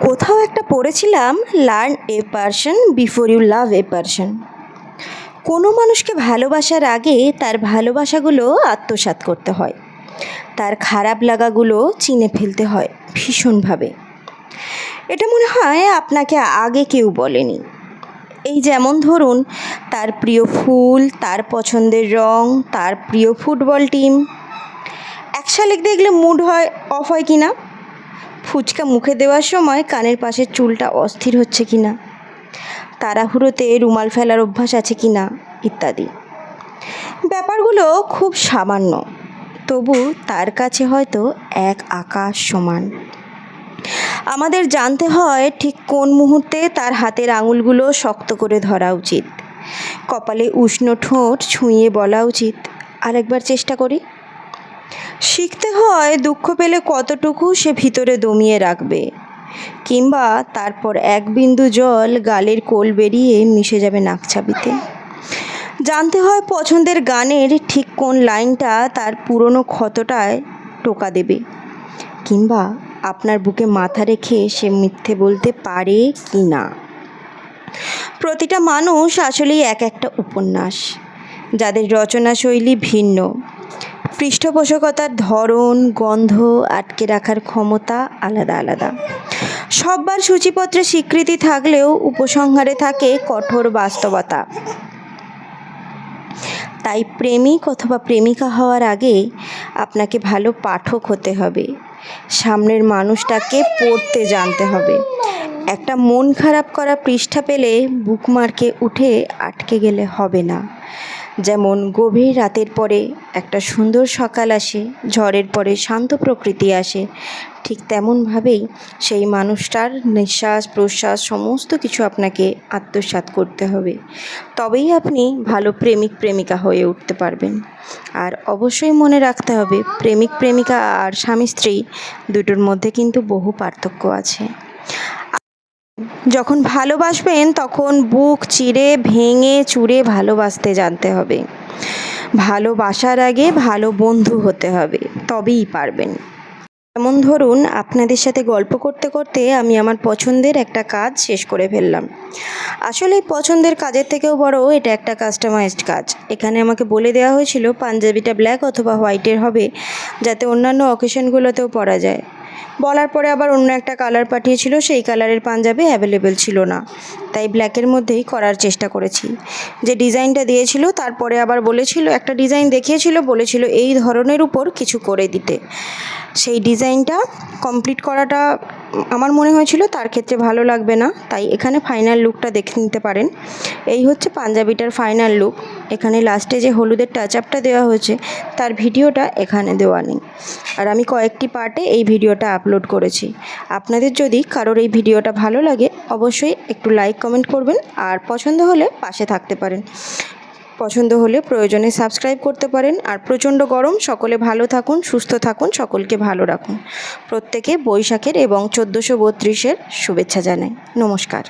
কোথাও একটা পড়েছিলাম learn a person before you love a person কোনো মানুষকে ভালোবাসার আগে তার ভালোবাসাগুলো আত্মসাৎ করতে হয়। তার খারাপ লাগাগুলো চিনে ফেলতে হয় ভীষণভাবে। এটা মনে হয় আপনাকে আগে কেউ বলেনি। এই যেমন ধরুন, তার প্রিয় ফুল, তার পছন্দের রং, তার প্রিয় ফুটবল টিম। এক শালিক দেখলে মুড হয় অফ হয় কি না ফুচকা মুখে দেওয়ার সময় কানের পাশের চুলটা অস্থির হচ্ছে কি না? তাড়াহুড়োতে রুমাল ফেলার অভ্যাস আছে কি না? ইত্যাদি। ব্যাপারগুলো খুব সামান্য, তবু তার কাছে হয়তো এক আকাশ সমান। আমাদের জানতে হয় ঠিক কোন মুহূর্তে তার হাতের আঙুলগুলো শক্ত করে ধরা উচিত। কপালে উষ্ণ ঠোঁট ছুঁয়ে বলা উচিত। আরেকবার চেষ্টা করি। শিখতে হয় দুঃখ পেলে কতটুকু সে ভিতরে দমিয়ে রাখবে। কিংবা তারপর এক বিন্দু জল গালের কোল বেরিয়ে মিশে যাবে নাকছাবিতে জানতে হয় পছন্দের গানের ঠিক কোন লাইনটা তার পুরনো ক্ষতটায় টোকা দেবে। কিংবা আপনার বুকে মাথা রেখে সে মিথ্যে বলতে পারে কি না। প্রতিটা মানুষ আসলেই এক একটা উপন্যাস। যাদের রচনা শৈলী ভিন্ন পৃষ্ঠপোষকতার ধরন, গন্ধ আটকে রাখার ক্ষমতা আলাদা আলাদা। সববার সূচিপত্রে স্বীকৃতি থাকলেও উপসংহারে থাকে কঠোর বাস্তবতা। তাই প্রেমিক অথবা প্রেমিকা হওয়ার আগে আপনাকে ভালো পাঠক হতে হবে। সামনের মানুষটাকে পড়তে জানতে হবে। একটা মন খারাপ করা পৃষ্ঠা পেলে বুকমার্কে উঠে আটকে গেলে হবে না। যেমন গভীর রাতের পরে একটা সুন্দর সকাল আসে, ঝড়ের পরে শান্ত প্রকৃতি আসে, ঠিক তেমনভাবেই সেই মানুষটার নিঃশ্বাস প্রশ্বাস সমস্ত কিছু আপনাকে আত্মসাৎ করতে হবে। তবেই আপনি ভালো প্রেমিক প্রেমিকা হয়ে উঠতে পারবেন। আর অবশ্যই মনে রাখতে হবে, প্রেমিক প্রেমিকা আর স্বামী স্ত্রী দুটোর মধ্যে কিন্তু বহু পার্থক্য আছে। যখন ভালোবাসবেন, তখন বুক চিরে, ভেঙে চুরে ভালোবাসতে জানতে হবে। ভালোবাসার আগে ভালো বন্ধু হতে হবে, তবেই পারবেন। যেমন ধরুন, আপনাদের সাথে গল্প করতে করতে আমি আমার পছন্দের একটা কাজ শেষ করে ফেললাম। আসলে পছন্দের কাজের থেকেও বড় এটা একটা কাস্টমাইজড কাজ। এখানে আমাকে বলে দেওয়া হয়েছিল, পাঞ্জাবিটা ব্ল্যাক অথবা হোয়াইটের হবে, যাতে অন্যান্য অকেশনগুলোতেও পরা যায়। বলার পরে আবার অন্য একটা কালার পাঠিয়েছিল, সেই কালারের পাঞ্জাবি অ্যাভেলেবেল ছিল না। তাই ব্ল্যাকের মধ্যেই করার চেষ্টা করেছি। যে ডিজাইনটা দিয়েছিল, তারপরে আবার বলেছিল, একটা ডিজাইন দেখিয়েছিল, বলেছিল এই ধরনের উপর কিছু করে দিতে। সেই ডিজাইনটা কমপ্লিট করাটা আমার মনে হয়েছিল তার ক্ষেত্রে ভালো লাগবে না, তাই এখানে ফাইনাল লুকটা দেখে নিতে পারেন। এই হচ্ছে পাঞ্জাবিটার ফাইনাল লুক এখানে লাস্টে যে হলুদের টাচ আপটা দেওয়া হয়েছে, তার ভিডিওটা এখানে দেওয়া নেই। আর আমি কয়েকটি পার্টে এই ভিডিওটা আপলোড করেছি। আপনাদের যদি কারোর এই ভিডিওটা ভালো লাগে, অবশ্যই একটু লাইক কমেন্ট করবেন, আর পছন্দ হলে পাশে থাকতে পারেন। পছন্দ হলে প্রয়োজনে সাবস্ক্রাইব করতে পারেন। আর প্রচণ্ড গরম, সকলে ভালো থাকুন, সুস্থ থাকুন, সকলকে ভালো রাখুন। প্রত্যেকে বৈশাখের এবং চোদ্দোশো বত্রিশের শুভেচ্ছা জানাই। নমস্কার।